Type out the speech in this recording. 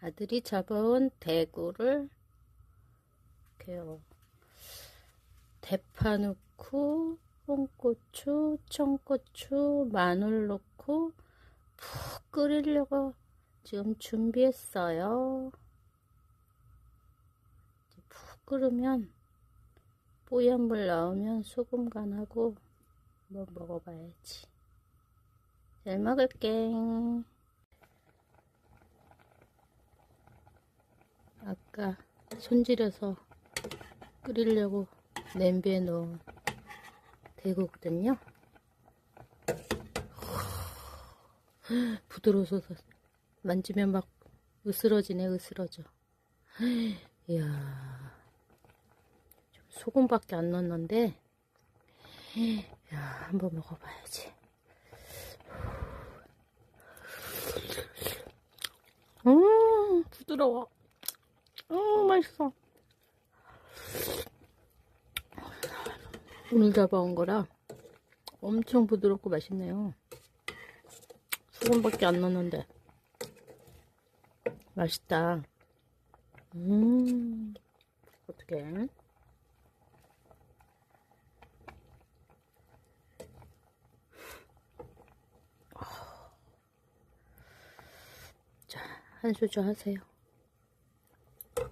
아들이 잡아온 대구를 이렇게요. 대파 넣고 홍고추, 청고추, 마늘 넣고 푹 끓이려고 지금 준비했어요. 푹 끓으면 뽀얀 물 나오면 소금 간하고 한번 먹어봐야지. 잘 먹을게. 아까 손질해서 끓이려고 냄비에 넣은 대구거든요. 부드러워서 만지면 막 으스러지네, 으스러져. 이야, 좀 소금밖에 안 넣었는데, 야, 한번 먹어봐야지. 음, 부드러워. 음, 맛있어. 오늘 잡아온 거라 엄청 부드럽고 맛있네요. 소금밖에 안 넣었는데. 맛있다. 음, 어떡해. 자, 한 수저 하세요.